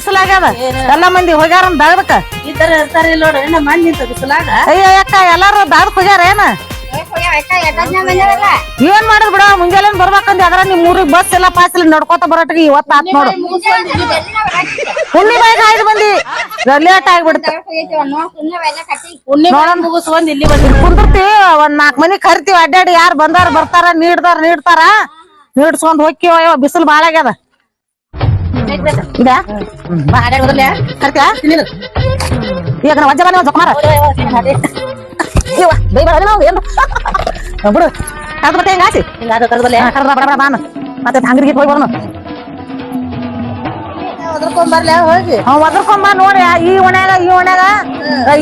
ಬಿಸಿಲಾಗ್ಯದ? ಎಲ್ಲ ಮಂದಿ ಹೋಗ್ಯಾರ ದಗದಕ್ಕ? ಈ ತರ ಇಲ್ಲ ನೋಡ್ರಿ ನಮ್ಮ ಮಣ್ಣ್ ನಿಂತ ಬಿಸಿಲಾಗ. ಅಯ್ಯ ಅಕ್ಕ ಎಲ್ಲಾರು ದಗದಕ್ ಹೋಗ್ಯಾರ ಏನ? ಏನ್ ಮಾಡಿದ್ ಬಿಡ ಮುಂಜಾನೆ ಬರ್ಬೇಕಂದ್ರೆ ಅದ್ರ ನಿಮ್ ಊರಿಗ್ ಬಸ್ ಎಲ್ಲ ಪಾಸ್ ಇಲ್ಲ ನಡ್ಕೋತ ಇವತ್ತು ಇವತ್ತ ಆತ್ ನೋಡು. ಹುಣ್ಣಿ ಬಾಯಿಗೆ ಐದು ಮಂದಿ ಲೇಟ್ ಆಗ್ಬಿಡ್ತ. ಕುಂದಿರ್ತಿ ಬಂದಿ ಒಂದ್ ನಾಲ್ಕ್ ಮನಿ ಕರಿತೀವಿ ಅಡ್ಡಾಡಿ ಯಾರು ಬಂದಾರ ಬರ್ತಾರ ನೀಡ್ದಾರ ನೀಡ್ತಾರ. ನೀಡ್ಸ್ಕೊಂಡ್ ಹೋಗ್ಕಿವ ಬಿಸಿಲು ಬಾಳ ಆಗ್ಯದ. ಇದಾ ಕರ್ತ್ಯಾ ಈಗ ನಾ ವಜ್ಜ ಬನ್ನಿ ಜೊಕಮಾರ ಇವ ಬೈ ಬರ ನಾವು ಏನು ಬಿಡು. ಕರ್ದ ಮತ್ತೆ ಹೆಂಗ ಆಸಿ ಹಿಂಗಾದ ಕರ್ದಲೆ ಕರ್ದ ಬಡ ಬಡ ಬಾನ ಮತ್ತೆ ಹಂಗ್ರಿಗೆ ಹೋಗಿ ಬರೋನು. ಬರ್ಲೆ ಹೋಗಿ. ಅವ್ ನೋಡಿ ಈ ಒಣ್ಯಾಗ ಈ ಓಣ್ಯಾಗ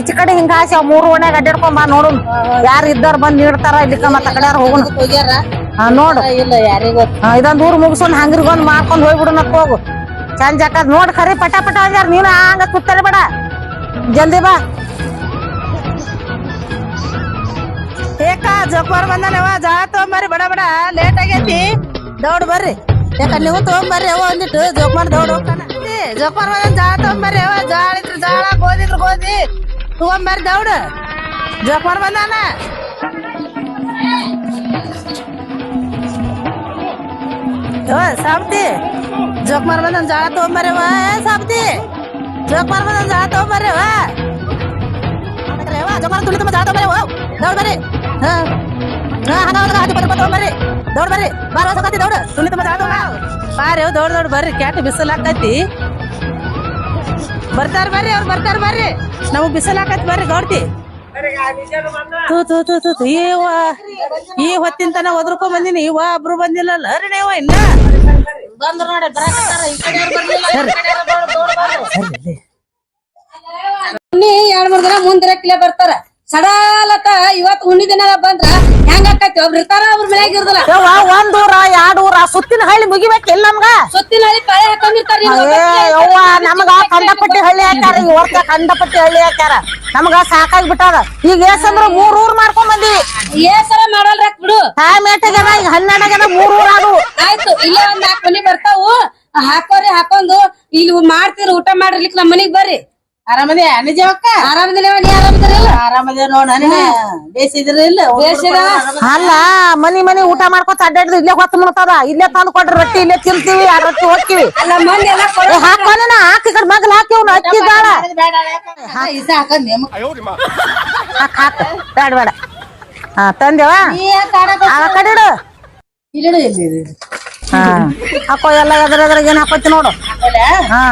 ಈಚೆ ಕಡೆ ಹಿಂಗ ಹಾಸಿ ಅವ್ ಮೂರು ಓಣ್ಯಾಗ ಅಡ್ಡಾಡ್ಕೊಂಬ ನೋಡು. ಯಾರು ಇದ್ದಾರ ಬಂದ್ ನೀಡ್ತಾರ ಇಲ್ಲಿಕ್ಕ ಮತ್ತ ಕಡೆ ಹೋಗುನು. ಹೋಗ್ಯಾರ? ಹಾ ನೋಡು. ಇಲ್ಲ ಯಾರಿಗೂ. ಹಾ, ಇದೊಂದ್ ಊರ್ ಮುಗಿಸ್ಕೊಂಡ್ ಹಂಗ್ರಿಗೊಂದ್ ಮಾಡ್ಕೊಂಡ್ ಹೋಗ್ಬಿಡುನಕ್ ಹೋಗು. ಚಂದ ಜಾಕದ್ ನೋಡ್ ಖರಿ ಪಟ ಪಟ ಅಂದ್ಯಾರ ನೀನು, ಹಂಗ ಕೂತಲ್ಲ ಬೇಡ. ಜಲ್ದಿ ಬಾ. ಏಕ ಜೋಕ್ಮಾರ್ ಬಂದಾನವ, ಜಾ ತಗೊಂಬರ್ರಿ ಬಡ ಬಡ, ಲೇಟ್ ಆಗೈತಿ. ದೌಡ್ ಬರ್ರಿ. ಯಾಕ, ನೀವು ತಗೊಂಬರ್ರಿ ಅವ ಒಂದಿಟ್ಟು ಜೋಕ್ಮಾರ್ ದೌಡ್ ಹೋಗ್ತಾನ. ಜೋಕ್ಮಾರ್ ಬಂದ ಜಾ ತಗೊಂಬರ್ರಿ ಅವ ಜಾಳ ಇದ್ರ ಜಾಳ ಗೋಧಿ ಇದ್ರು ಗೋಧಿ ತಗೊಂಬರ್ರಿ ದೌಡ್. ಜೋಕ್ಮಾರ್ ಬಂದಾನ. ಯವ್ವ, ಸಾಬ್ತಿ ಜೋಕ್ಮಾರ್ ಬಂದ ಜಾಳ ತಗೊಂಬರ್ರಿ ಅವ ಏ, ಸಾಬ್ತಿ ಜೋಕ್ಮಾರ್ ಬಂದ ಜಾಳ ತಗೊಂಬರ್ರಿ ಅವ ಜೋಕ್ಮಾರ್ ತುಳಿ ತುಂಬ ಜಾಳ ತಗೊಂಬರ್ರಿ ಅವ ದೌಡ್ ಬರ್ರಿ ಹಾ ಹಾ ಹಂಗ ಹಂಗ ಹತ್ತಿ ಬರ್ರಿ ತಗೊಂಡ್ ಬರ್ರಿ ದೌಡ್ ಬರ್ರಿ ಬಾರ ಹೊಸಕತ್ತಿ ದೌಡ್ ತುಳಿ ತುಂಬ ಜಾಳ ಬಾರಿ ಅವ್ ದೌಡ್ ದೌಡ್ ಬರ್ರಿ ಕ್ಯಾಟ್ ಬಿಸಿಲ್ ಹಾಕೈತಿ ಬರ್ತಾರ ಬರ್ರಿ ಅವ್ರು ಬರ್ತಾರ ಬರ್ರಿ ನಮಗ್ ಬಿಸಿಲ್ ಹಾಕೈತಿ ಬರ್ರಿ ಗೌಡ್ತಿ ತೂ ತೂ ತೂ ತೂ ತೂ ಏವ ಈ ಹೊತ್ತಿನ ತನ ಒದ್ರಕೊಂಡ್ ಬಂದಿನಿ ಇವ ಒಬ್ರು ಬಂದಿಲ್ಲಲ್ಲ ರೀ ನೀವು ಇನ್ನ ಬಂದ್ರ ನೋಡಿ ಬರಾಕತ್ತಾರ ಈ ಕಡೆ ಹುಣ್ಣಿ ಎರಡ್ ಮೂರ್ ದಿನ ಮುಂದಿರಕ್ಲೆ ಬರ್ತಾರ. ಸಡಾಲತ ಇವತ್ ಹುಣ್ಣಿ ದಿನ ಬಂದ್ರ ಹೆಂಗ ಆಕತಿ? ಒಬ್ರು ಇರ್ತಾರ ಅವ್ರ ಮನ್ಯಾಗ ಇರ್ದಲ್ಲ. ಯವ್ವ ಒಂದ್ ಊರ ಎರಡ್ ಊರ ಸುತ್ತಿನ ಹಳ್ಳಿ ಮುಗಿಬೇಕಿಲ್ಲ ನಮ್ಗ? ಸುತ್ತಿನ ಹಳ್ಳಿ ಪಾಳೆ ಹಾಕೊಂಡಿರ್ತಾರ ಏ ಯವ್ವ ನಮಗ ಕಂಡಪಟ್ಟಿ ಹಳ್ಳಿ ಹಾಕ್ಯಾರ ಈ ವರ್ಷ ಕಂಡಪಟ್ಟಿ ಹಳ್ಳಿ ಹಾಕ್ಯಾರ. ನಮಗ ಸಾಕಾಗಿ ಬಿಟ್ಟಾರ ಈಗ ಏಸಂದ್ರ ಮೂರ್ ಊರ್ ಮಾಡ್ಕೊಂಡ್ ಬಂದಿವಿ ಏ ಸಲ ಮಾಡಲ್ರಕ್ ಬಿಡು. ಟೈಮ್ ಎಷ್ಟಾಗ್ಯದ ಈಗ ಹನ್ನೆರಡ್ ಆಗ್ಯದ ಮೂರ್ ಊರ್ ಅದು ಆಯ್ತು ಇಲ್ಲೇ ಒಂದ್ ನಾಲ್ಕು ಮನಿ ಬರ್ತಾವು. ಹಾಕೋರಿ ಹಾಕೊಂಡು ಇಲ್ಲಿ ಮಾಡ್ತೀರಿ ಊಟ ಮಾಡಿರ್ಲಿಕ್ ನಮ್ ಮನಿಗ್ ಬರ್ರಿ. ಆರಾಮದೇ ನಿಜವಕ್ಕ ಆರಾಮದಿಲ್ಲ ನೀ ಆರಾಮದಿರಲ್ಲ ಆರಾಮದೇ ನೋಡ ಬೇಸಿದ್ರ ಇಲ್ಲ ಬೇಸಿದ? ಅಲ್ಲ ಮನಿ ಮನಿ ಊಟ ಮಾಡ್ಕೊತ ಅಡ್ಡಾಡಿದ್ ಇಲ್ಲೇ ಹೊತ್ತು ಮುಡ್ತದ ಇಲ್ಲೇ ತಂದು ಕೊಡ್ರಿ ರೊಟ್ಟಿ ಇಲ್ಲೇ ತಿಂತೀವಿ ಆ ರೊಟ್ಟಿ ಹೋಗ್ತೀವಿ ಅಲ್ಲ ಮಂದಿ ಎಲ್ಲ ಹಾಕಿ ಕಡೆ ಮಗ್ಲ ಹಾಕಿ. ಅವ್ನು ಇಸ ನೇಮ. ಹಾಕ್ ಹಾಕ್. ಬೇಡ ಬೇಡ ಹಾ ತಂದೇವ? ನೀ ಆ ಕಡೆ ಇಡು. ಇಲ್ಲಿಡು ಇಲ್ಲಿ ಇದು. ಹಾ. ಹಾಕೋ ಎಲ್ಲ ಎದ್ರ ಎದ್ರಾಗ ಏನ್ ಹಾಕೋತಿ ನೋಡು. ಹಾ.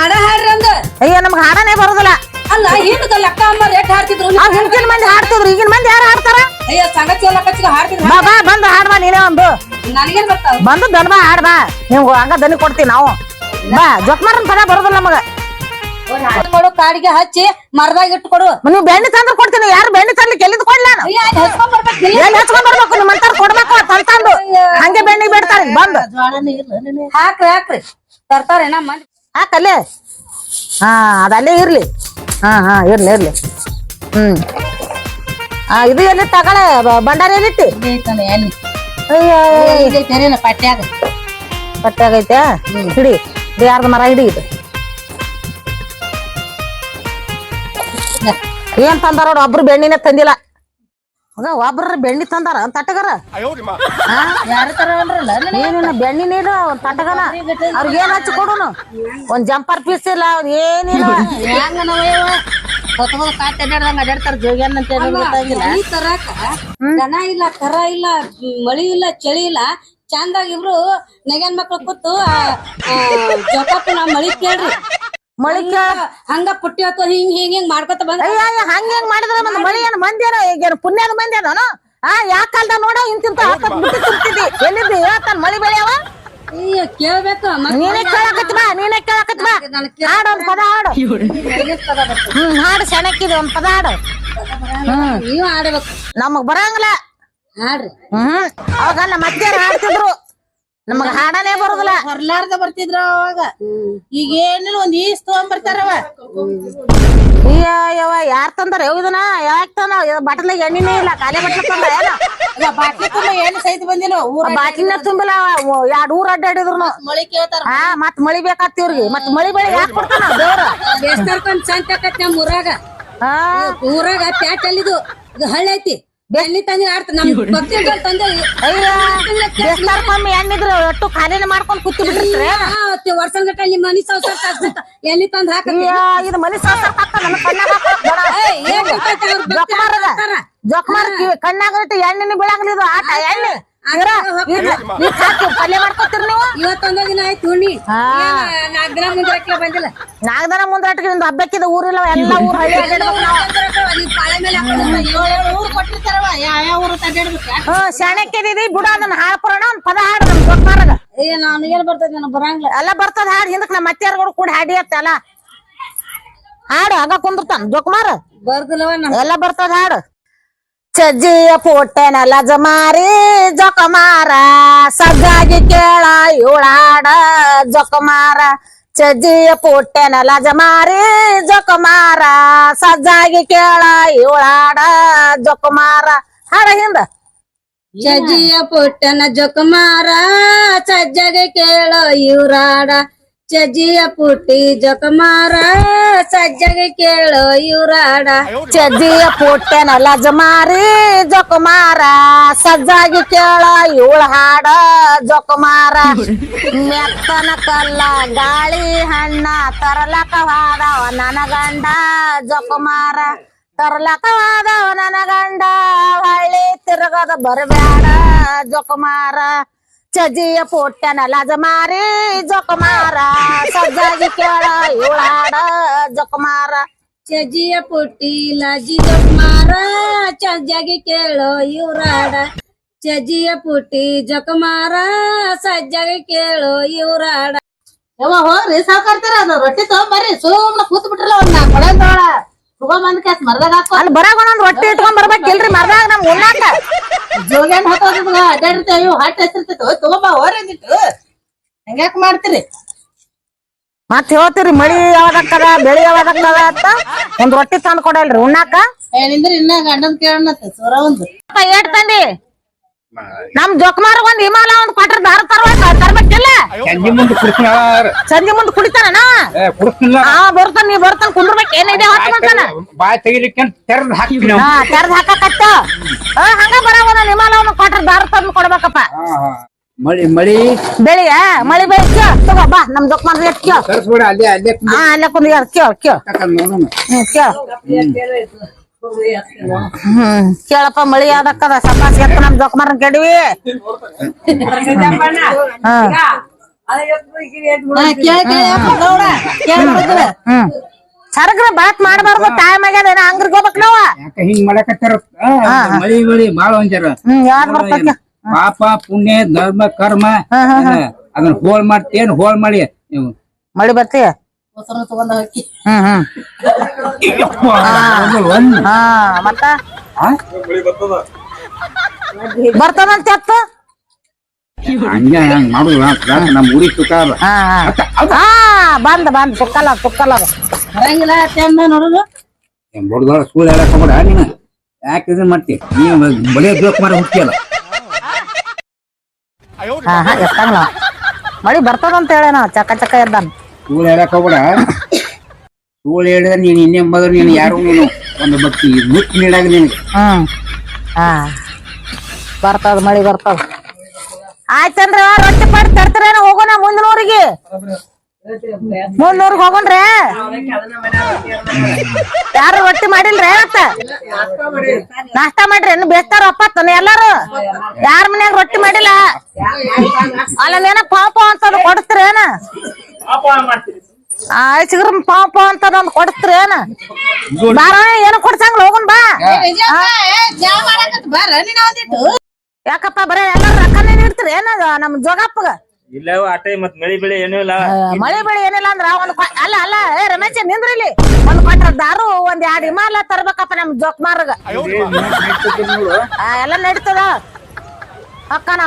ಹಾಡ ಹಾಡ್ರಿ ಅಂದ. ಅಯ್ಯ ನಮ್ಗೆ ಹಾಡನೇ ಬರೋದಿಲ್ಲ. ಅಲ್ಲ ಹಿಂದಕ ಲೆಕ್ಕ ಅಮ್ಮ ರೇಟ್ ಹಾಡ್ತಿದ್ರು ಆ ಹಿಂದಿನ ಮಂದಿ ಹಾಡ್ತಿದ್ರು. ಈಗಿನ ಮಂದಿ ಯಾರು ಹಾಡ್ತಾರ? ಅಯ್ಯೋ ಸಂಗತಿ ಎಲ್ಲ ಕಚ್ಚಿಗ ಹಾಡ್ತಿದ್ರು ಬಾ ಬಾ ಬಂದು ಹಾಡ್ಬಾ ನೀನೇ ಒಂದು. ನನಗೇನ್ ಬರ್ತಾವ ಬಂದು ದನ್ ಬಾ ಹಾಡ್ ಬಾ. ನಿಮ್ಗೆ ಹಂಗ ದನಿ ಕೊಡ್ತೀವಿ ನಾವು. ಬಾ ಜೊಕ್ಮಾರನ್ ಪದ ಬರೋದಿಲ್ಲ ನಮಗೆ. ಕೊಡು ಕಾಡಿಗೆ ಹಚ್ಚಿ ಮರದಾಗ ಇಟ್ಟು ಕೊಡು ನೀವು ಬೆಣ್ಣೆ ತಂದ್ರೆ ಕೊಡ್ತೀನಿ. ಯಾರು ಬೆಣ್ಣೆ ತರ್ಲಿಕ್ಕೆ ಎಲ್ಲಿದ್ ಕೊಡ್ಲ ಹಚ್ಕೊಂಡ್ ಬರ್ಬೇಕು. ಎಲ್ಲಿ ಹಚ್ಕೊಂಡ್ ಬರ್ಬೇಕು? ಕೊಡ್ಬೇಕು ತಂತಂದು. ಹಂಗೆ ಬೆಣ್ಣೆ ಬಿಡ್ತಾರೆ. ಬಂದು. ಹಾಕ್ರಿ ಹಾಕ್ರಿ. ತರ್ತಾರೆ ನಮ್ಮ ಹಾಕಲ್ಲೇ ಹಾ ಅದಲ್ಲೇ ಇರ್ಲಿ. ಹಾ ಹಾ ಇರ್ಲಿ ಇರ್ಲಿ. ಹ್ಮ್. ಆ ಇದು ಎಲ್ಲಿ ತಗಳ ಭಂಡಾರ ಎಲ್ಲಿಟ್ಟಿ? ಪಟ್ಯಾಗ ಪಟ್ಯಾಗ ಐತೆ ಹಿಡಿ. ಇದು ಯಾರ್ದ ಮರ? ಹಿಡಿ ಇದು. ಏನ್ ತಂದಾರ ಒಬ್ರು ಬೆಣ್ಣಿನ ತಂದಿಲ್ಲ. ಒಬ್ರ ಬೆಣ್ಣಿ ತಂದಾರ ತಟ್ಟಗರ. ಯಾರ ಏನಿಲ್ಲ ಬೆಣ್ಣಿ ನೀನು ಒಂದ್ ತಟ್ಟಗನ ಅವ್ರಿಗೆ ಏನ್ ಹಚ್ಚಿ ಕೊಡುನು? ಒಂದ್ ಜಂಪರ್ ಪೀಸ್ ಇಲ್ಲ ಅವ್ರ ಏನಿಲ್ಲ ಹೆಂಗ ಕಾಟ್ ಅಡ್ಯಾಡ್ದಂಗ ಅಡ್ಯಾಡ್ತಾರ ಜೋಗ್ಯಾನ ಅಂತ ಗೊತ್ತಾಗಿಲ್ಲ ತರಾಕ ದನ ಇಲ್ಲ ಕರ ಇಲ್ಲ ಮಳಿ ಇಲ್ಲ ಚಳಿ ಇಲ್ಲ. ಚಂದಾಗಿ ಇಬ್ರು ನೆಗನ್ ಮಕ್ಳು ಕೂತು ಜೋಕಾಪಿ ನಾ ಮಳಿ ಕೇಳ್ರಿ. ಮಳಿ ಕೇಳ ಹಂಗ ಪುಟ್ಟಿ ಹೊತ್ತು ಹಿಂಗ್ ಹಿಂಗ್ ಹಿಂಗ್ ಮಾಡ್ಕೊತ ಬಂದ. ಅಯ್ಯ ಹಂಗ ಹೆಂಗ್ ಮಾಡಿದ್ರ ಒಂದ್ ಮಳಿ ಏನ್ ಮಂದಿ ಏನೋ ಈಗೇನು ಪುಣ್ಯದ ಮಂದಿ ಏನೋ ಆ ಯಾ ಕಾಲ್ದ ನೋಡ ಇಂತಿಂತ ಹಾಕತ್ ಬಿಟ್ಟು ತುಂಬ್ತಿದ್ದಿ ಎಲ್ಲಿದ್ದಿ? ಹೇಳ್ತಾನ ಮಳಿ ಬೆಳೆಯವ? ಅಯ್ಯ ಕೇಳ್ಬೇಕು. ನೀನೇ ಕೇಳಕತ್ತಿ ಬಾ ನೀನೇ ಕೇಳಕತ್ತಿ ಬಾ. ಹಾಡು ಒಂದ್ ಪದ ಹಾಡು. ಹ್ಮ್ ಹಾಡು ಸೆಣಕ್ಕಿದೆ ಒಂದ್ ಪದ ಹಾಡು. ನೀವು ಹಾಡಬೇಕು. ಆಡ್ಬೇಕು ನಮಗ್ ಬರಂಗಿಲ್ಲ. ಹಾಡ್ರಿ. ಹ್ಮ್. ಅವಾಗ ನಮ್ಮ ಅತ್ತೆಯರ್ ಹಾಡ್ತಿದ್ರು. ನಮಗ ಹಾಡನೇ ಬರುದಿಲ್ಲ. ಬರ್ಲಾರ್ದ ಬರ್ತಿದ್ರ ಅವಾಗ. ಈಗ ಏನಿಲ್ಲ ಒಂದ್ ಈಸ್ ತಗೊಂಡ್ ಬರ್ತಾರವ ಅಯ್ಯ ಯವ್ವ ಯಾರ್ ತಂದಾರ? ಯವ್ ಇದನ್ನ ಯಾಕ್ ತಂದ ಬಟ್ಲಾಗ ಎಣ್ಣಿನೇ ಇಲ್ಲ ಖಾಲಿ ಬಟ್ಲ ತಂದ ಏನ? ಬಾಟ್ಲಿ ತುಂಬ ಎಣ್ಣೆ ಸಹಿತ ಬಂದಿಲ್ಲ ಊರ ಬಾಟ್ಲಿನ ತುಂಬಿಲ್ಲ ಎರಡ್ ಊರ್ ಅಡ್ಡಾಡಿದ್ರು ಮಳಿ ಕೇಳ್ತಾರ. ಹಾ ಮತ್ ಮಳಿ ಬೇಕಾತ್ ಇವ್ರಿಗೆ. ಮತ್ ಮಳಿ ಬೆಳೆ ಯಾಕೆ ಕೊಡ್ತಾನ ದೇವ್ರ? ಬೇಸ್ತಾರ್ಕೊಂಡ್ ಸಂತ ಆಕತ್ ನಮ್ ಊರಾಗ. ಹಾ. ಊರಾಗ ಪ್ಯಾಟ್ ಅಲ್ಲಿದು. ಇದು ಹಳ್ಳಿ ಐತಿ. ಎಣ್ಣಿ ತಂದಿ ಆಡ್ತ ನಮ್ ಭಕ್ತಿ ತಂದೆ ಅಯ್ಯ ಬೇಸ್ತಾರ್ ಕಮ್ಮಿ ಎಣ್ಣಿದ್ರು ಒಟ್ಟು ಖಾಲಿನ ಮಾಡ್ಕೊಂಡ್ ಕೂತಿ ಬಿಟ್ಟಿರ್ತಾರೆ ವರ್ಷನ್ ಗಟ್ಟ ನಿಮ್ ಮನಿ ಸಂಸಾರ ಸಾಕ್ಸತ್ತ ಎಣ್ಣಿ ತಂದ್ ಅಯ್ಯ ಇದು ಮನಿ ಹಾಕ ಹಾಕ್ತಾರ. ಜೊಕ್ಮಾರ್ ಕಿವಿ ಕಣ್ಣಾಗ ಎಣ್ಣಿನ ಬೀಳಂಗಿಲ್ಲ ಇದು ಆಟ ಎಣ್ಣೆ. ಒಂದು ಹಾಕಿ ಪಲ್ಯ ಮಾಡ್ಕೊತೀರಿ ನೀವು? ಇವತ್ತೊಂದ ದಿನ ಆಯ್ತು ಉಣ್ಣಿ. ಹಾ. ನಾಲ್ಕು ದಿನ ಮುಂದೆ ಹಾಕ್ಲ ಬಂದಿಲ್ಲ? ನಾಲ್ಕು ದಿನ ಮುಂದಾಟಿಗೆ ನಿಮ್ದು ಹಬ್ಬಕ್ಕಿದ ಊರಿಲ್ಲ ಎಲ್ಲ ಊರು ಹಳ್ಳಿ ನಾವು. ನೀವ್ ಪಾಳೆ ಮೇಲೆ ಊರ್ ಕೊಟ್ಟಿರ್ತಾರವ ಯಾವ ಯಾವ ಊರು ತಡ್ಯಾಡ್ಬೇಕು ಹ್ಮ್ ಶಾಣಕ್ಯದಿದಿ ಬಿಡು ಅದನ್ನ ಹಾಡ್ಪುರಾಣ ಒಂದ್ ಪದ ಹಾಡು ನಮ್ ಏ ನಾನು ಏನ್ ಬರ್ತೈತಿ ನಾನು ಬರಂಗಿಲ್ಲ. ಎಲ್ಲ ಬರ್ತದ ಹಾಡು ಹಿಂದಕ್ ನಮ್ಮ ಅತ್ತೆಯರ್ಗಳು ಕೂಡ ಹಾಡಿ ಅಲ್ಲ ಹಾಡು ಆಗ ಕುಂದಿರ್ತಾನ ಜೊಕ್ಮಾರ್ ಬರ್ದಿಲ್ಲವ ಎಲ್ಲ ಬರ್ತದ ಹಾಡು. ಚಜ್ಜಿಯ ಪೋಟೆನ ಜಮಾರಿ ಜೊಕಮಾರ ಸಜ್ಜಾಗಿ ಕೇಳ ಇವಳಾಡ ಜೊಕಮಾರ. ಚಜ್ಜಿಯ ಪೋಟೆನ ಜಮಾರಿ ಜೊಕಮಾರ ಸಜ್ಜಾಗಿ ಕೇಳ ಇವಳಾಡ ಜೊಕಮಾರ. ಹಾಡ ಹಿಂದ. ಚಜ್ಜಿಯ ಪುಟ್ಟನ ಜೊಕಮಾರ ಸಜ್ಜಾಗಿ ಕೇಳ ಇವ್ರಾಡ ಚಜ್ಜಿಯ ಪುಟ್ಟಿ ಜಕಮಾರ ಸಜ್ಜಗೆ ಕೇಳೋ ಇವರಾಡ. ಚಜ್ಜಿಯ ಪುಟ್ಟೆನ ಲಜಮಾರಿ ಜೊಕಮಾರ ಸಜ್ಜಾಗಿ ಕೇಳು ಇವಳ ಹಾಡ ಜೊಕಮಾರ ಮೆತ್ತನ ಕಲ್ಲ, ಗಾಳಿ ಹಣ್ಣ ತರಲಕವಾದವ ನನ್ನ ಗಂಡ ಜೊಕಮಾರ ತರಲಕವಾದವ ನನ್ನ ಗಂಡ, ಹಳ್ಳಿ ತಿರುಗದ ಬರಬೇಡ ಜೊಕಮಾರ ಚಜ್ಜಿಯ ಪುಟ್ಟೆನ ಲಜಮಾರಿ ಜೊಕಮಾರ ಸಜ್ಜಾಗಿ ಕೇಳ ಇವಳಾಡ ಜೊಕಮಾರ. ಚಜಿಯ ಪುಟ್ಟಿ ಲಜಿ ಜೊಕಮಾರ ಸಜ್ಜಗೆ ಕೇಳೋ ಇವ್ರಾಡ. ಚಜಿಯ ಪುಟ್ಟಿ ಜೊಕಮಾರ ಸಜ್ಜಗೆ ಕೇಳೋ ಇವ್ರಾಡ. ಯವ್ವ ಹೋಗ್ರಿ ಸಾಕಾರ್ತಾರ ಅದು? ರೊಟ್ಟಿ ತಗೊಂಬರ್ರಿ ಸುಮ್ಮನೆ ಕೂತ್ ಬಿಟ್ರಲ್ಲ ನಾಲ್ಕು ಕೊಡಂದೋಳ ತಗೊಂಬಂದ್ ಕ್ಯಾಸ್ ಮರದಾಗ ಹಾಕೋ. ಅಲ್ಲಿ ಬರಾಗ ಒಂದೊಂದ್ ರೊಟ್ಟಿ ಇಟ್ಕೊಂಡ್ ಬರ್ಬೇಕಿಲ್ರಿ ಮರ್ದಾಗ ನಮ್ ಉಣ್ಣಾಕ. ಜೋಗ್ಯಾನ್ ಹಾಕೋದ್ ಅಡ್ಡಾಡಿರ್ತೇವೆ ಇವು ಹಟ್ಟ ಹೆಸರ್ತೈತೆ ತಗೊಂಬ ಹೋರಿ ಹೆಂಗ್ಯಾಕ್ ಮಾಡ್ತೀರಿ? ಮತ್ ಹೇಳ್ತೀರಿ ಮಳಿ ಯಾವ್ದಕ್ಕದ ಬೆಳಿ ಯಾವ್ದಕ್ಕದ ಅಂತ ಒಂದ್ ರೊಟ್ಟಿ ತಂದ್ ಕೊಡಲ್ರಿ ಉಣ್ಣಾಕ. ಏ ನಿಂದ್ರಿ ಇನ್ನ ಗಂಡನ್ ಕೇಳ ಸೂರ ಒಂದು. ಏಟ್ ತಂದಿ. ನಮ್ ಜೊಕ್ಮಾರ್ ಒಂದ್ ಹಿಮಾಲ ಒಂದ್ ಕೊಟ್ರ ದಾರ ತರ್ಬೇಕ ತರ್ಬೇಕಿಲ್ಲ ಸಂಜೆ ಮುಂದೆ ಕುಡ್ಸ್ತಾಳ ಸಂಜೆ ಮುಂದೆ ಕುಡಿತಾನ ಏ ಹಾ ಬರ್ತಾನ ನೀ ಬರ್ತಾನ ಕುಂದ್ರಬೇಕ ಏನಿದೆ ಹೊತ್ತು ಬರ್ತಾನ ಬಾಯ್ ತೆಗಿಲಿಕ್ಕೆ ತೆರೆದ್ ನಾವು. ಹಾ ತೆರ್ದ್ ಹಾಕಕತ್ತ. ಹಾ ಹಂಗ ಬರವ ನಾನು ಹಿಮಾಲ ಒಂದ್ ಕೊಟ್ರ ದಾರ ತಂದ್ ಕೊಡ್ಬೇಕಪ್ಪ. ಮಳಿ ಮಳಿ? ಬೆಳಿಯ ಮಳಿ ಬೆಳಿ ತಗೋ ಬಾ ನಮ್ ಜೊಕ್ಮಾರ್ ರೇಟ್ ಕೇಳ ತರಿಸ್ಬೇಡ ಅಲ್ಲೇ ಅಲ್ಲೇ ಹಾ ಅಲ್ಲೇ ಕುಂದ್ ಕೇಳ ಕೇಳ ನೋಡೋಣ. ಹ್ಮ್ ಕೇಳ ಹ್ಮ್ ಕೇಳಪ್ಪ ಮಳಿ ಯಾವ್ದಕ್ಕದ ಸಪಾಸ್ ಎತ್ತ ನಮ್ ಜೊಕ್ಮಾರನ್ ಕೆಡವಿ ಹ್ಮ್ ಸರಗ್ರ ಬಾತ್ ಮಾಡಬಾರ್ದು ಟೈಮ್ ಆಗ್ಯದ ಏನ ಅಂಗ್ರಿಗೆ ಹೋಗ್ಬೇಕ್ ನಾವ? ಯಾಕ ಹಿಂಗ್ ಮಾಡಕತ್ತಾರ? ಮಳಿ ಮಳಿ ಬಾಳ ಒಂಜಾರ. ಹ್ಮ್ ಯಾವ್ದ್ ಬರ್ತೈತಿ? ಪಾಪ ಪುಣ್ಯ ಧರ್ಮ ಕರ್ಮ ಅದನ್ನ ಹೋಳ್ ಮಾಡ್ತೇನ್ ಹೋಳ್ ಮಾಡಿ. ನೀವು ಮಳಿ ಬರ್ತೀಯ? ಮೊಸರು ತಗೊಂಡ ಹಾಕಿ. ಹ್ಮ್ ಹ್ಮ್. ಹಾ ಮತ್ತ? ಎತ್ತು ಹಂಗ ಹಂಗ್ ಮಾಡುದು ನಮ್ ಊರಿಗೆ ಸುಖ ಅದ. ಹಾ ಬಂದ್ ಬಂದ್. ಸುಕ್ಕಲ್ಲ ಬರಂಗಿಲ್ಲ ಟೈಮ್ ನೋಡುದು. ಬಡ್ದೋಳ ಸ್ಕೂಲ್ ಹೇಳಕ್ ಹೋಗ್ಬೇಡ ನೀನು? ಯಾಕೆ ಇದನ್ನ ಮಾಡ್ತಿ? ನೀವು ಬಳಿಯ ಜೋಕ್ ಮಾಡಿ ಹುಟ್ಟಿಯಲ್ಲ ಹಾ ಹಾ ಎತ್ತಂಗ್ಲ. ಮಳಿ ಬರ್ತದಂತ ಹೇಳೇನ ಚಕ್ಕ ಚಕ್ಕ ಎದ್ದಾನ. ಸುಳ್ಳು ಹೇಳಕ್ ಹೋಗ್ಬೇಡ. ಸುಳ್ಳು ಹೇಳಿದ್ರೆ ನೀನು ಇನ್ನೇ ನೀನು ಯಾರು ನೀನು? ಒಂದು ಭಕ್ತಿ ಮುಕ್ತಿ ನೀಡಾಗ ನಿನಗೆ ಹ್ಮ್. ಹಾ. ಬರ್ತದ, ಮಳಿ ಬರ್ತದ. ಆಯ್ತಂದ್ರ ರೊಟ್ಟಿ ಪಾಟ್ ತರ್ತೀರೇನ? ಹೋಗೋಣ ಮುಂದಿನೂರಿಗೆ. ಮುಂದಿನೂರಿಗೆ ಹೋಗೋಣ್ರೆ. ಯಾರು ರೊಟ್ಟಿ ಮಾಡಿಲ್ರಿ ಮತ್ತ ನಾಷ್ಟಾ ಮಾಡ್ರಿ, ಇನ್ನು ಬೇಸ್ತಾರ ಒಪ್ಪತ್ತನ ಎಲ್ಲಾರು. ಯಾರ ಮನ್ಯಾಗ ರೊಟ್ಟಿ ಮಾಡಿಲ್ಲ? ಅಲ್ಲ ಏನ ಪಾಪ ಅಂತ ಕೊಡಿಸ್ತೀರೇನ? ಆಯ್ಚಿಗ್ರ ಪಾಪ ಅಂತ ಒಂದ್ ಏನ? ಬಾರ ಏನ ಕೊಡ್ಸಂಗ್ ಹೋಗನ್ ಬಾ. ಬಾರ ನೀನ್ ಒಂದಿಟ್ಟು. ಯಾಕಪ್ಪ ಬರೇ ಎಲ್ಲಾರು ರೊಕ್ಕನೇ ನೀಡ್ತೀರಿ ಏನ ನಮ್ ಜೋಗಪ್ಪಗ? ಇಲ್ಲ ಆಟೆ ಮತ್ ಮಳಿ ಬೆಳೆ ಏನೂ ಇಲ್ಲ. ಮಳೆ ಬೆಳೆ ಏನಿಲ್ಲ ಅಂದ್ರ ಒಂದ್ ಅಲ್ಲ ಅಲ್ಲ ಏ ರಮೇಶ ನಿಂದ್ರಿ ಇಲ್ಲಿ. ಒಂದ್ ಕೊಟ್ರ ದಾರು ಒಂದ್ ಎರಡ್ ಹಿಮಾಲ ತರ್ಬೇಕಪ್ಪ ನಮ್ ಜೋಕ್ಮಾರ್ಗ. ಮಾರಗ ಎಲ್ಲ ನಡೀತದ. ಅಕ್ಕನ?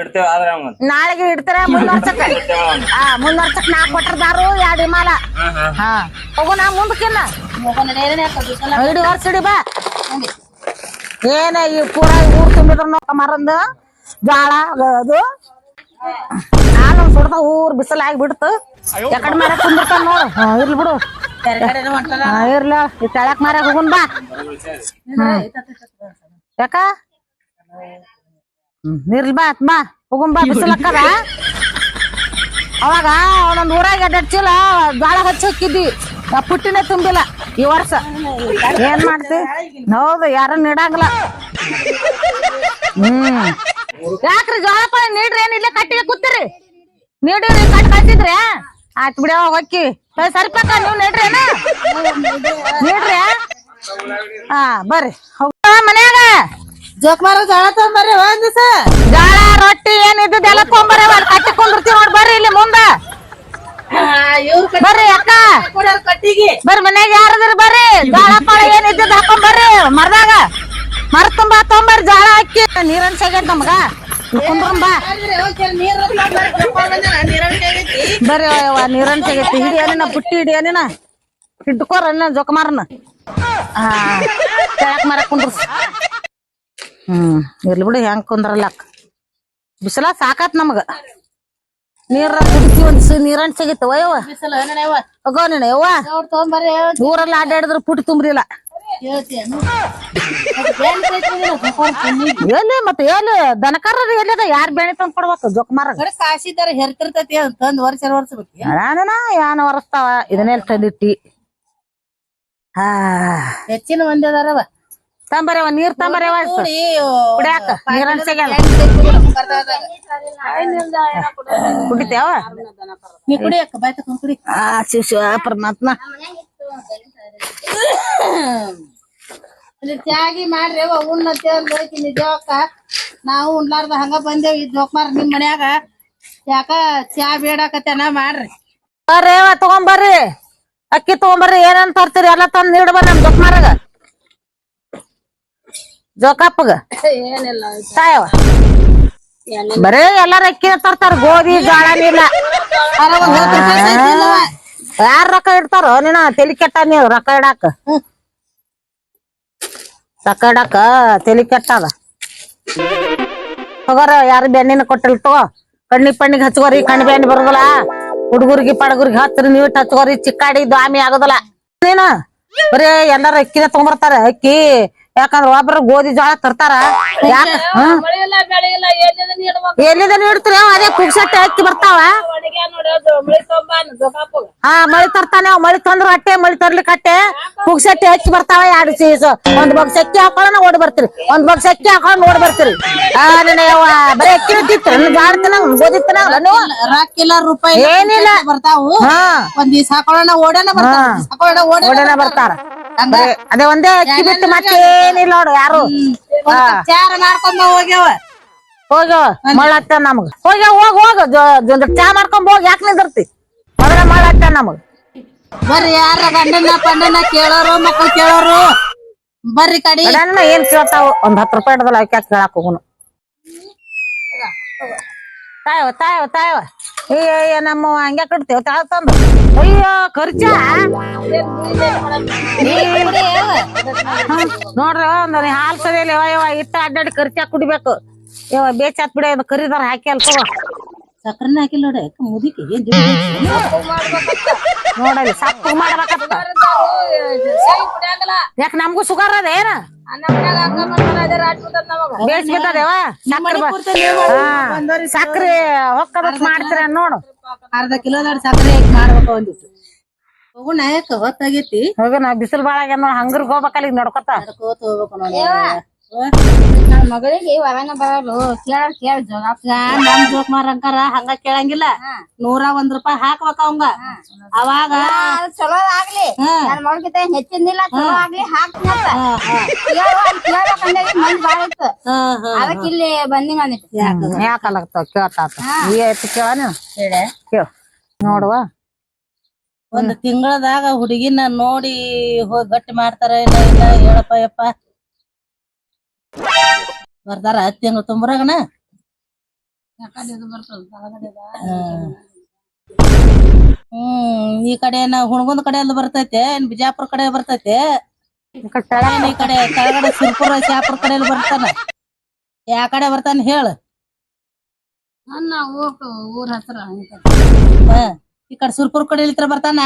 ಇಡ್ತೇವ ಆದ್ರ ಅವ್ನ್. ನಾಳೆಗೆ ಇಡ್ತಾರ ಮುಂದ್ ವರ್ಷಕ್ಕ ಇಡ್ತೇವ ಅವ್ನ್. ಆ ಮುಂದ್ ವರ್ಷಕ್ ನಾ ಕೊಟ್ಟರ್ದಾರು ಎರಡ್ ಹಿಮಾಲ. ಹಾ ಹೋಗು ನಾ ಮುಂದಕ್ಕಿನ್ನ ಇಡಿ ವರ್ಷ ಇಡಿ ಬಾ. ಏನ ಈ ಪೂರ ಊರ್ ತುಂಬಿದ್ರ ನೋಕ ಮರಂದ. ಜಾಳ ಅದು. ನಾನು ಸುಡ್ದ ಊರ್ ಬಿಸಿಲು ಬಿಡ್ತು. ಎಕಡೆ ಮರ ತುಂಬಿರ್ತಾನ ನೋಡು. ಹಾ, ಇರ್ಲಿ ಬಿಡು. ಇರ್ಲ ಇರ್ಲಿ. ಈ ತೆಳಕ್ ಮರ ಹೋಗುನ್ ಬಾ. ಯಾಕ? ಮಾ ಬಾ ಆತ್ ಬಾ ಹೋಗುನ್ ಬಾ ಬಿಸಿಲಕ್ಕದ ಅವಾಗ ಒಂದೊಂದ್ ಊರಾಗ ಎರಡೆರಡು ಚೀಲ ಗಾಳ ಹಚ್ಚಿ ಹಾಕಿದ್ವಿ ನಾ ಪುಟ್ಟಿನೇ ತುಂಬಿಲ್ಲ ಈ ವರ್ಷ. ಏನ್ ಮಾಡ್ತಿ? ಹೌದು ಯಾರು ನೀಡಂಗಿಲ್ಲ. ಹ್ಮ್. ಯಾಕ್ರಿ ಜೋಳ ಪಾಳ ನೀಡ್ರಿ? ಏನ್ ಇಲ್ಲೇ ಕಟ್ಟಿಗೆ ಕೂತಿರಿ? ನೀಡಿರಿ ಕಟ್ ಕಳ್ಸಿದ್ರಿ? ಆಯ್ತು ಬಿಡಿ ಹೋಗಿ ಸರಿಪಕ್ಕ ನೀವು ನೀಡ್ರಿ ಏನ? ನೀಡ್ರಿ? ಹಾ ಬರ್ರಿ. ಹೋಗ ಮನ್ಯಾಗ. ಜೋಕ್ಮಾರ ಜೋಳ ತಗೊಂಬರ್ರಿ ಒಂದ್ ದಿವಸ. ಜಾಳ ರೊಟ್ಟಿ ತೊಗೊಂಬರ್ರಿ ಕಟ್ಟಿ ಕುಂದಿರ್ತೀವಿ ನೋಡಿ ಬರ್ರಿ ಇಲ್ಲಿ ಮುಂದ. ಬರ್ರಿ ಅಕ್ಕ. ಬರ್ರಿ ಮನ್ಯಾಗ ಯಾರದ್ರಿ ಬರ್ರಿ. ಜಾಳ ಪಾಳ ಹಾಕೊಂಡ್ ಬರ್ರಿ ಮರದಾಗ. ಮರ ತುಂಬಾ ತೊಂಬರ್ರಿ ಜಾಳ ಹಾಕಿ. ನೀರನ್ ಸಿಗೈತ್ ನಮ್ಗ ಬರ್ರಿ ನೀರನ್ ಸಿಗೈತಿ ಹಿಡಿ ಬುಟ್ಟಿ ಪುಟ್ಟಿ ಹಿಡಿ ಏನಿನ ಹಿಡ್ಕೋರ ಅನ್ನ ಜೊಕಮಾರನ ಹಾ. ಕೆಳಕ್ ಮರ ಕುಂದ್ರಸ್. ಹ್ಮ್. ಇರ್ಲಿ ಬಿಡು ಹೆಂಗ್ ಕುಂದ್ರಲ್ಲ ಬಿಸಿಲ ಸಾಕತ್ ನಮಗ. ನೀರ ಕುಡಿಸಿ ಒಂದ್ ನೀರನ್ ಸಿಗಿತ್ತ ಯವ್ವ ಹೋಗೋ ನೀನು ಯವ್ವ. ತಗೊಂಬರ್ರಿ ಊರೆಲ್ಲ ಅಡ್ಡಾಡಿದ್ರ ಪುಟ್ಟಿ ತುಂಬ್ರಿಲ್ಲ. ಎಲ್ಲಿ ಮತ್ತೆ ಎಲ್ಲಿ? ದನಕರ ಎಲ್ಲಿದ ಯಾರ್ ಬೆಳೆ ತಂದ್ ಕೊಡ್ಬೇಕು? ಜೊಕ್ಮಾರ ಕಾಸಿದಾರ ಹೆರ್ತಿರ್ತೈತಿ ತಂದ್ ವರ್ಷ ವರ್ಷ ನಾನೇನ ಯಾನ ಹೊರಸ್ತಾವ ಇದನ್ನೆಲ್ಲ ತಂದಿಟ್ಟಿ. ಹಾ. ಹೆಚ್ಚಿನ ಮಂದಿ ಅದಾರವ. ತಂಬರವ ನೀರ್ ತಂಬರವ ಕೂಡಿ ಕುಡಿಯಾಕ ನೀರನ್ ಸಿಗಲ್ಲ. ಕುಡಿತೇವ ನೀ ಕುಡಿಯಕ ಬಾಯ್ ತಕೊಂಡ್ ಕುಡಿ. ಆ ಶಿವ ಶಿವ ಪರಮಾತ್ಮ ತ್ಯಾಗಿ ಮಾಡ್ರಿ ಉಣ್ಣ ಉಣ್ಣತ್ತೆ ಅಂದ್ ಹೋಯ್ತಿ ನಾವು ಉಣ್ಲಾರ್ದ ಹಂಗ ಬಂದೇವ್ ಈ ಜೋಕ್ಮಾರ್ ನಿಮ್ ಮನ್ಯಾಗ. ಯಾಕ ಚಾ ಬೇಡಾಕತ್ತೇನ ಮಾಡ್ರಿ. ಬರ್ರಿ ತಗೊಂಬರ್ರಿ ಅಕ್ಕಿ ತಗೊಂಬರ್ರಿ ಏನಂತ ತರ್ತೀರಿ ಎಲ್ಲ ತಂದ್ ನೀಡಬಾರ ನಮ್ ಜೊಕ್ಮಾರಗ ಜೋಕಪ್ಪಗ ಏನಿಲ್ಲ ತಾಯವ ಬರೇ ಎಲ್ಲಾರ ಅಕ್ಕಿ ತರ್ತಾರ ಗೋಧಿ ಜೋಳ ಇಲ್ಲ. ಯಾರ ರೊಕ್ಕ ಇಡ್ತಾರೋ? ನೀನ ತಲಿ ಕೆಟ್ಟ ನೀವು ರೊಕ್ಕ ಇಡಾಕ. ರೊಕ್ಕ ಇಡಾಕ ತಲಿ ಕೆಟ್ಟದ. ತಗೋರ ಯಾರು ಬೆಣ್ಣಿನ ಕೊಟ್ಟಿಲ್ ತಗೋ. ಕಣ್ಣಿ ಪಣ್ಣಿಗೆ ಹಚ್ಕೋರಿ ಕಣ್ಣು ಬೆಣ್ಣಿ ಬರೋದಿಲ್ಲ. ಹುಡುಗರಿಗೆ ಪಡಗುರಿಗೆ ಹಚ್ಚ್ರಿ ನೀವು ಹಚ್ಕೋರಿ ಚಿಕ್ಕಾಡಿ ದ್ವಾಮಿ ಆಗೋದಿಲ್ಲ. ನೀನು ಬರೀ ಎಲ್ಲಾರ ಅಕ್ಕಿನ ತಗೊಂಬರ್ತಾರ ಅಕ್ಕಿ. ಯಾಕಂದ್ರ ಒಬ್ರು ಗೋಧಿ ಜೋಳ ತರ್ತಾರ. ಯಾಕ ಹ್ಮ್ ಮಳಿ ಇಲ್ಲ ಬೆಳೆ ಇಲ್ಲ ಏನಿಲ್ಲ ನೀಡ್ಬೇಕು ಎಲ್ಲಿದ ನೀಡ್ತೀರಿ? ಅದೇ ಕುಗ್ಸಟ್ಟೆ ಅಕ್ಕಿ ಬರ್ತಾವ. ಹಾ ಮಳಿ ತರ್ತಾನೆ ಮಳಿ ತಂದ್ರ ಅಟ್ಟೆ ಮಳಿ ತರ್ಲಿಕ್ಕೆ ಅಟ್ಟೆ ಕುಗ್ಸಟ್ಟೆ ಅಕ್ಕಿ ಬರ್ತಾವ ಎರಡು ಸೀಸು. ಒಂದ್ ಬಗ್ ಅಕ್ಕಿ ಹಾಕೊಳ್ಳೋಣ ಓಡಿ ಬರ್ತೀರಿ. ಒಂದ್ ಬಗ್ ಅಕ್ಕಿ ಹಾಕೊಂಡ್ ಓಡಿ ಬರ್ತೀರಿ. ಆ ನಿನ್ನ ಯಾವ ಬರೀ ಅಕ್ಕಿ ಜಾಡ ತಿನ್ನಂಗ್ ಗೋಧಿ ನೀವು ರಾಕಿಲ್ಲ ರೂಪಾಯಿ ಏನಿಲ್ಲ. ಬರ್ತಾವು. ಹಾ. ಒಂದ್ ದಿವ್ಸ ಹಾಕೊಳ್ಳೋಣ ಓಡೋಣ ಬರ್ತಾರ. ಬರೀ ಅದೇ ಒಂದೇ ಅಕ್ಕಿ ಬಿಟ್ಟು ಮತ್ತೇನಿಲ್ಲ ನೋಡು ಯಾರು. ಚಾರ ಮಾಡ್ಕೊಂಡ್ ಹೋಗ್ಯಾವ. ಹೋಗ್ಯೋ ಮಳ್ಳತ್ತ ನಮಗ. ಹೋಗ್ಯಾವ ಹೋಗ ಹೋಗ. ಚಾ ಮಾಡ್ಕೊಂಡ್ ಹೋಗಿ. ಯಾಕೆ ನಿಂದಿರ್ತಿ? ಮೊದಲ ಮಳ್ಳತ್ತ ನಮಗ. ಬರ್ರಿ ಯಾರ ಗಂಡನ ಪಂಡನ ಕೇಳೋರು ಮಕ್ಕಳು ಕೇಳೋರು. ಬರ್ರಿ ಕಡಿ. ಏನ್ ಕೇಳ್ತಾವ? ಒಂದ್ ಹತ್ತು ರೂಪಾಯಿ ಹಿಡ್ದಲ್ಲ ಯಾಕೆ ಕೇಳಾಕ ಹೋಗುನು? ತಾಯವ ತಾಯವ ತಾಯವ ಅಯ್ಯ ನಮ್ಮ ಹಂಗೆ ಕಟ್ತೇವ ತಾಳ ತಂದು ಅಯ್ಯೋ, ಖರ್ಚ? ನೋಡ್ರಿ ಒಂದ್ ಹಾಲ್ ಸರಿಯಲ್ಲ ಇಟ್ಟ ಅಡ್ಡಾಡಿ ಖರ್ಚಾ ಕುಡಿಬೇಕು. ಯವ ಬೇಚಾತ್ ಬಿಡ ಕರಿದಾರ ಹಾಕಿ ಅಲ್ ತಗೋ ಸಕ್ಕರೆನ ಹಾಕಿಲ್ಲ ನೋಡ ಮುದಿಕೆ? ನೋಡಲ್ಲಿ ಸಪ್ಪು ಮಾಡ್ಬೇಕತ್ತ ಯಾಕ ನಮಗೂ ಸುಗರ್ ಅದ ಏನ? ಬೇಸ್ ಬಿದ್ದದೇವ? ಸಕ್ರೆ ಹೊಕ್ಕದ ಮಾಡ್ತೀರ ನೋಡು. ಅರ್ಧ ಕಿಲೋ ಸಕ್ಕರೆ ಮಾಡ್ಬೇಕ ಒಂದಿಟ್ಟು ಹೋಗೋಣ ಯಾಕ ಹೊತ್ತಾಗೈತಿ? ಹೋಗೋಣ ನಾ ಬಿಸಿಲು ಬಾಳ ಆಗ್ಯಾದ ನೋಡ್ ಹೋಗ್ಬೇಕಲ್ಲ ಈಗ ನಡ್ಕೊತ. ಹೋಗ್ಬೇಕು ನೋಡಿ. ನನ್ ಮಗಳಿಗೆ ವರನ ಬರಲು. ಕೇಳ ಕೇಳ ಜೋಗಾಪ ನಮ್ ಜೋಕ್ ಮಾರಂಕಾರ ಹಂಗ ಕೇಳಂಗಿಲ್ಲ. ನೂರ ಒಂದ್ ರೂಪಾಯಿ ಹಾಕ್ಬೇಕ ಅವಂಗ. ಅವಾಗ ಚಲೋ ಆಗ್ಲಿ. ನನ್ ಮಗಳ್ಗಿಂತ ಹೆಚ್ಚಿಂದಿಲ್ಲ ಚಲೋ ಆಗ್ಲಿ ಹಾಕ್ತಿನಂತ ಮಂದಿ ಬಾಳ ಇತ್ತು. ಅದಕ್ಕೆ ಇಲ್ಲಿ ಬಂದಿ ನಾನು. ಯಾಕಲ್ಲಾಗ್ತಾವ ಕೇಳ್ತಾತ ಈ ಐತಿ ಕೇಳ ನೀವು ಕೇಳ ನೋಡುವ. ಒಂದ್ ತಿಂಗಳದಾಗ ಹುಡುಗಿನ ನೋಡಿ ಹೋಗಿ ಗಟ್ಟಿ ಮಾಡ್ತಾರ ಇಲ್ಲ ಇಲ್ಲ ಹೇಳಪ್ಪ ಯಪ್ಪ. ಬರ್ತಾರ ಹತ್ತಿ ಹಂಗ ತುಂಬರಾಗಣ ಹ್ಮ್ ಈ ಕಡೆ ನಾ ಹುಣಗುಂದ್ ಕಡೆ ಎಲ್ಲ ಬರ್ತೈತೆ ಏನ್ ಬಿಜಾಪುರ ಕಡೆ ಬರ್ತೈತೆ. ಏನ್ ಈ ಕಡೆ ಕೆಳಗಡೆ ಸಿರ್ಪುರ ಶಾಪುರ ಕಡೆ ಎಲ್ಲ ಬರ್ತಾನ? ಯಾ ಕಡೆ ಬರ್ತಾನ ಹೇಳ. ನನ್ನ ಊರ್ ಊರ್ ಹತ್ರ ಈ ಕಡೆ. ಸುರ್ಪುರ ಕಡೆ ಇಲ್ತ್ರ ಬರ್ತಾನ.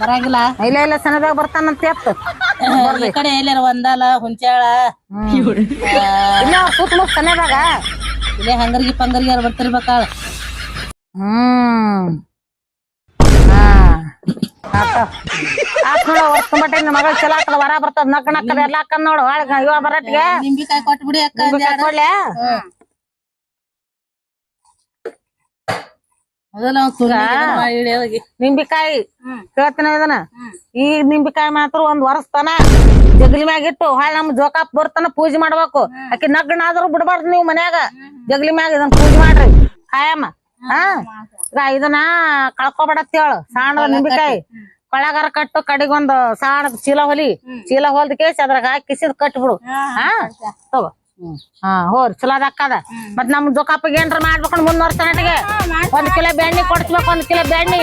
ಬರಂಗಿಲ್ಲ ಇಲ್ಲ ಇಲ್ಲ ಸಣ್ಣದಾಗ ಬರ್ತಾನಂತ ಈ ಕಡೆ ಎಲ್ಲಾರ ಒಂದಾಲ ಹುಂಚಾಳ. ಇಲ್ಲ ಸುತ್ತಮುತ್ತ ಸಣ್ಣದಾಗ ಇಲ್ಲೇ ಹಂಗರ್ಗಿ ಪಂಗರ್ಗಿ ಯಾರು ಬರ್ತಿರ್ಬೇಕಾಳ ಹ್ಮ್. ಮಗಳ ಚಲೋ ಹಾಕದ ವರ ಬರ್ತದ ನಕ್ಕ ನಕ್ಕದ ಎಲ್ಲ ಹಾಕನ್ ನೋಡು. ಇವ ಬರಟ್ಗೆ ನಿಂಬಿಕಾಯಿ ಕೊಟ್ಬಿಡಿ ಅಕ್ಕ ಕೊಡ್ಲೆ? ಮೊದಲ ಇದನ್ನ ಮಾಡಿ. ನಿಂಬಿಕಾಯಿ. ಕೇಳ್ತಾನ ಇದನ್ನ? ಈ ನಿಂಬಿಕಾಯಿ ಮಾತ್ರ ಒಂದ್ ವರ್ಷ ತನ ಜಗಲಿ ಮ್ಯಾಗ ಇಟ್ಟು ಹೊಳ್ ನಮ್ ಜೋಕಾಪ್ ಬರ್ತಾನ ಪೂಜೆ ಮಾಡ್ಬೇಕು. ಆಕಿ ನಗ್ನಾದ್ರೂ ಬಿಡ್ಬಾರ್ದು ನೀವು ಮನ್ಯಾಗ. ಜಗಲಿ ಮ್ಯಾಗ ಇದನ್ನ ಪೂಜೆ ಮಾಡ್ರಿ. ಕಾಯಮ್ಮ ಹಾ? ಈಗ ಇದನ್ನ ಕಳ್ಕೊಬೇಡತ್ ಹೇಳು. ಸಣ್ಣ ನಿಂಬಿಕಾಯಿ. ಕೊಳಗಾರ ಕಟ್ಟು ಕಡೆಗೊಂದು ಸಣ್ಣ ಚೀಲ ಹೊಲಿ. ಚೀಲ ಹೊಲ್ದ ಕೇಸ್ ಅದ್ರಾಗ ಹಾಕಿ ಕಿಸಿದ್ ಕಟ್ಬಿಡು. ಹಾ? ತಗೋ. ಹಾ ಹೋರಿ ಚಲೋ ಅದ ಮತ್ ನಮ್ ಜೋಕಾಪಿಗೆ ಏನ್ರ ಮಾಡ್ಬೇಕು ಮುಂದ್ ವರ್ಷ ಒಂದ್ ಕಿಲೋ ಬೆಣ್ಣಿ ಕೊಡ್ಸ್ಬೇಕು ಒಂದ್ ಕಿಲೋ ಬೆಣ್ಣಿ.